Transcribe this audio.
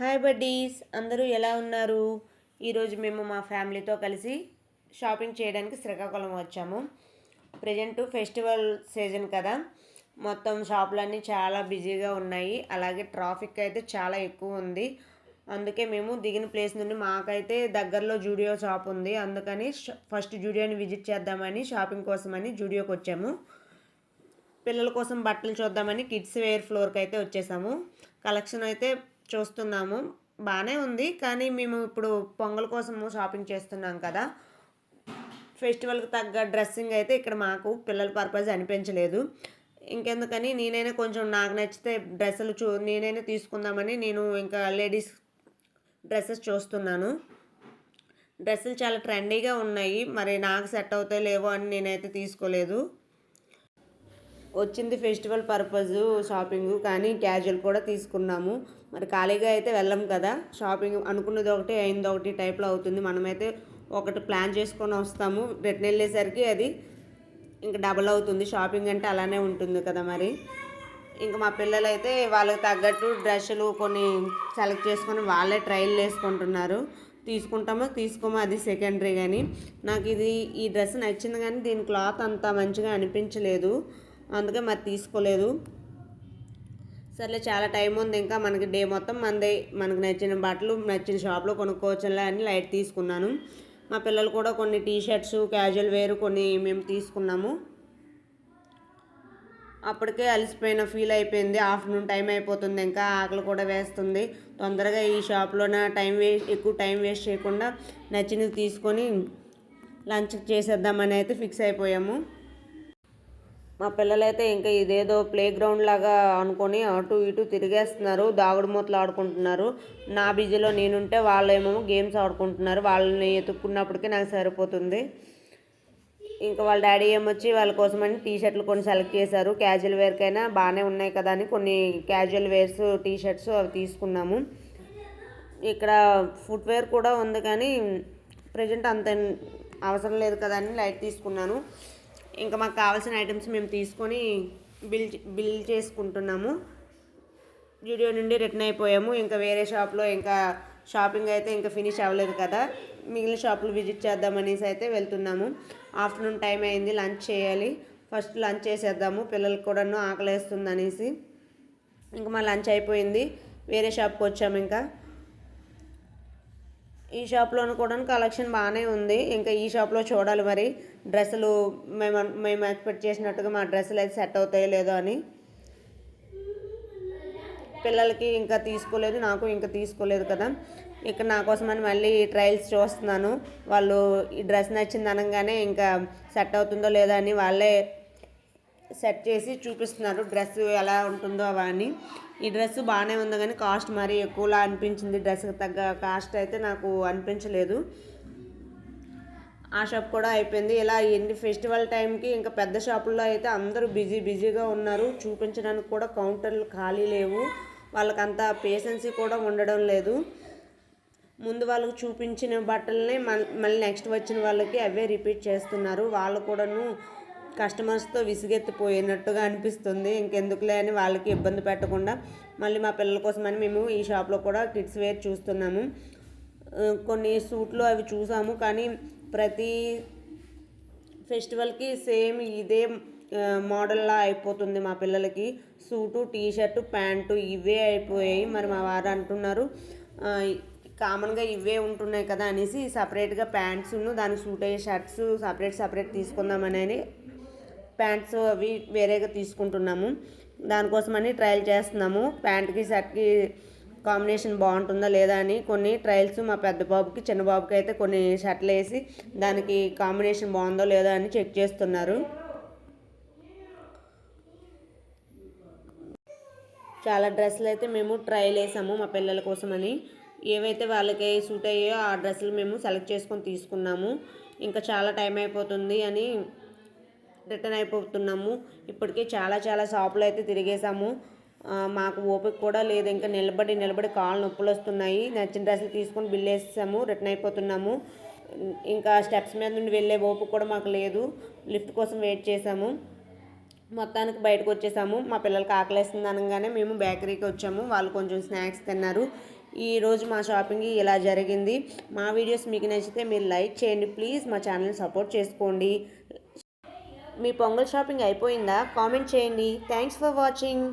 Hi buddies అందరూ ఎలా ఉన్నారు? ఈరోజు మేము మా ఫ్యామిలీతో కలిసి షాపింగ్ చేయడానికి శ్రీకాకుళం వచ్చాము. ప్రజెంట్ ఫెస్టివల్ సీజన్ కదా. మొత్తం షాపులన్నీ చాలా బిజీగా ఉన్నాయి. అలాగే ట్రాఫిక్ అయితే చాలా ఎక్కువ ఉంది. అందుకే మేము దిగిన ప్లేస్ నుండి మాకైతే దగ్గరలో జూడియో షాప్ ఉంది. అందుకని ఫస్ట్ జూడియోని విజిట్ చేద్దామని షాపింగ్ కోసమని జూడియోకి వచ్చాము. పిల్లల కోసం బట్టలు చూద్దామని కిడ్స్ వేర్ ఫ్లోర్కి అయితే వచ్చేసాము. కలెక్షన్ అయితే చూస్తున్నాము. బాగానే ఉంది. కానీ మేము ఇప్పుడు పొంగల్ కోసము షాపింగ్ చేస్తున్నాం కదా. ఫెస్టివల్కి తగ్గ డ్రెస్సింగ్ అయితే ఇక్కడ మాకు పిల్లల పర్పస్ అనిపించలేదు. ఇంకెందుకని నేనైనా కొంచెం నాకు నచ్చితే డ్రెస్సులు చూ నేనైనా తీసుకుందామని నేను ఇంకా లేడీస్ డ్రెస్సెస్ చూస్తున్నాను. డ్రెస్సులు చాలా ట్రెండీగా ఉన్నాయి. మరి నాకు సెట్ అవుతాయి లేవో అని నేనైతే తీసుకోలేదు. వచ్చింది ఫెస్టివల్ పర్పస్ షాపింగ్ కానీ క్యాజువల్ కూడా తీసుకున్నాము. మరి ఖాళీగా అయితే వెళ్ళం కదా షాపింగ్ అనుకున్నది ఒకటి అయింది ఒకటి టైప్లో అవుతుంది. మనమైతే ఒకటి ప్లాన్ చేసుకొని వస్తాము. రిటర్న్ వెళ్ళేసరికి అది ఇంకా డబల్ అవుతుంది. షాపింగ్ అంటే అలానే ఉంటుంది కదా మరి. ఇంకా మా పిల్లలు అయితే వాళ్ళకి తగ్గట్టు డ్రెస్సులు కొన్ని సెలెక్ట్ చేసుకొని వాళ్ళే ట్రయల్ వేసుకుంటున్నారు తీసుకుంటామో తీసుకోమో అది సెకండరీ కానీ. నాకు ఇది ఈ డ్రెస్ నచ్చింది కానీ దీని క్లాత్ అంత మంచిగా అనిపించలేదు. అందుకే మరి తీసుకోలేదు. సర్లే చాలా టైం ఉంది ఇంకా. మనకి డే మొత్తం మందే. మనకు నచ్చిన బట్టలు నచ్చిన షాప్లో కొనుక్కోవచ్చులే అని లైట్ తీసుకున్నాను. మా పిల్లలు కూడా కొన్ని టీ షర్ట్స్ క్యాజువల్ వేరు కొన్ని మేము తీసుకున్నాము. అప్పటికే అలసిపోయిన ఫీల్ అయిపోయింది. ఆఫ్టర్నూన్ టైం అయిపోతుంది ఇంకా. ఆకలి కూడా వేస్తుంది. తొందరగా ఈ షాప్లోన టైం వేస్ట్ ఎక్కువ టైం వేస్ట్ చేయకుండా నచ్చినవి తీసుకొని లంచ్ చేసేద్దామని అయితే ఫిక్స్ అయిపోయాము. మా పిల్లలైతే ఇంకా ఇదేదో ప్లే గ్రౌండ్ లాగా అనుకొని అటు ఇటు తిరిగేస్తున్నారు. దాగుడు మూతలు ఆడుకుంటున్నారు. నా బిజీలో నేనుంటే వాళ్ళేమో గేమ్స్ ఆడుకుంటున్నారు. వాళ్ళని ఎతుక్కున్నప్పటికీ నాకు సరిపోతుంది. ఇంకా వాళ్ళ డాడీ ఏమొచ్చి వాళ్ళ కోసమని టీ షర్ట్లు కొన్ని సెలెక్ట్ చేశారు. క్యాజువల్ వేర్కైనా బాగానే ఉన్నాయి కదా అని కొన్ని క్యాజువల్ వేర్స్ టీ షర్ట్స్ అవి తీసుకున్నాము. ఇక్కడ ఫుట్వేర్ కూడా ఉంది కానీ ప్రజెంట్ అంత అవసరం లేదు కదా అని లైట్ తీసుకున్నాను. ఇంకా మాకు కావాల్సిన ఐటమ్స్ మేము తీసుకొని బిల్ బిల్ చేసుకుంటున్నాము. వీడియో నుండి రిటర్న్ అయిపోయాము. ఇంకా వేరే షాప్లో ఇంకా షాపింగ్ అయితే ఇంకా ఫినిష్ అవ్వలేదు కదా. మిగిలిన షాపులు విజిట్ చేద్దామనేసి అయితే వెళ్తున్నాము. ఆఫ్టర్నూన్ టైం అయింది లంచ్ చేయాలి. ఫస్ట్ లంచ్ చేసేద్దాము. పిల్లలకు కూడాను ఆకలేస్తుంది అనేసి ఇంకా మా లంచ్ అయిపోయింది. వేరే షాప్కి వచ్చాము ఇంకా. ఈ షాప్లోనూ కూడా కలెక్షన్ బాగానే ఉంది. ఇంకా ఈ షాప్లో చూడాలి మరి. డ్రెస్సులు మేము మేము ఎక్స్పెక్ట్ చేసినట్టుగా మా డ్రెస్సులు అయితే సెట్ అవుతాయో లేదో అని. పిల్లలకి ఇంకా తీసుకోలేదు నాకు ఇంకా తీసుకోలేదు కదా. ఇక్కడ నా కోసమని మళ్ళీ ట్రయల్స్ చూస్తున్నాను. వాళ్ళు ఈ డ్రెస్ నచ్చింది అనగానే ఇంకా సెట్ అవుతుందో లేదో అని వాళ్ళే సెట్ చేసి చూపిస్తున్నారు. డ్రెస్ ఎలా ఉంటుందో అవన్నీ. ఈ డ్రెస్ బాగానే ఉంది కానీ కాస్ట్ మరీ ఎక్కువలా అనిపించింది. డ్రెస్కి తగ్గ కాస్ట్ అయితే నాకు అనిపించలేదు. ఆ షాప్ కూడా అయిపోయింది. ఇలా ఎన్ని ఫెస్టివల్ టైంకి ఇంకా పెద్ద షాపుల్లో అయితే అందరూ బిజీ బిజీగా ఉన్నారు. చూపించడానికి కూడా కౌంటర్లు ఖాళీ లేవు. వాళ్ళకంత పేషెన్సీ కూడా ఉండడం లేదు. ముందు వాళ్ళకి చూపించిన బట్టలనే మళ్ళీ నెక్స్ట్ వచ్చిన వాళ్ళకి అవే రిపీట్ చేస్తున్నారు. వాళ్ళు కూడాను కస్టమర్స్తో విసిగెత్తిపోయినట్టుగా అనిపిస్తుంది. ఇంకెందుకులే అని వాళ్ళకి ఇబ్బంది పెట్టకుండా మళ్ళీ మా పిల్లల కోసమని మేము ఈ షాప్లో కూడా కిడ్స్ వేర్ చూస్తున్నాము. కొన్ని సూట్లు అవి చూసాము. కానీ ప్రతి ఫెస్టివల్కి సేమ్ ఇదే మోడల్లా అయిపోతుంది మా పిల్లలకి. సూటు టీ షర్టు ప్యాంటు ఇవే అయిపోయాయి. మరి మా వారు అంటున్నారు కామన్గా ఇవే ఉంటున్నాయి కదా అనేసి సపరేట్గా ప్యాంట్స్ను దానికి సూట్ అయ్యే షర్ట్స్ సపరేట్ సపరేట్ తీసుకుందామని ప్యాంట్స్ అవి వేరేగా తీసుకుంటున్నాము. దానికోసమని ట్రయల్ చేస్తున్నాము. ప్యాంట్కి షర్ట్కి కాంబినేషన్ బాగుంటుందా లేదా అని కొన్ని ట్రయల్స్ మా పెద్ద బాబుకి చిన్న బాబుకి అయితే కొన్ని షర్ట్లు వేసి దానికి కాంబినేషన్ బాగుందో లేదో అని చెక్ చేస్తున్నారు. చాలా డ్రెస్సులు అయితే మేము ట్రయల్ వేసాము మా పిల్లల కోసమని. ఏవైతే వాళ్ళకి సూట్ అయ్యాయో ఆ డ్రెస్సులు మేము సెలెక్ట్ చేసుకొని తీసుకున్నాము. ఇంకా చాలా టైం అయిపోతుంది అని రిటర్న్ అయిపోతున్నాము. ఇప్పటికే చాలా చాలా షాపులు అయితే తిరిగేసాము మాకు ఓపిక కూడా లేదు. ఇంకా నిలబడి నిలబడి కాళ్ళు నొప్పులు వస్తున్నాయి. నచ్చిన డ్రెస్సులు తీసుకొని బిల్ వేసేసాము. రిటర్న్ అయిపోతున్నాము. ఇంకా స్టెప్స్ మీద నుండి వెళ్ళే ఓపిక కూడా మాకు లేదు. లిఫ్ట్ కోసం వెయిట్ చేసాము మొత్తానికి బయటకు వచ్చేసాము. మా పిల్లలకి ఆకలేస్తుంది అనగానే మేము బేకరీకి వచ్చాము. వాళ్ళు కొంచెం స్నాక్స్ తిన్నారు. ఈరోజు మా షాపింగ్ ఇలా జరిగింది. మా వీడియోస్ మీకు నచ్చితే మీరు లైక్ చేయండి. ప్లీజ్ మా ఛానల్ని సపోర్ట్ చేసుకోండి. మీ పొంగల్ షాపింగ్ అయిపోయిందా? కామెంట్ చేయండి. Thanks for watching.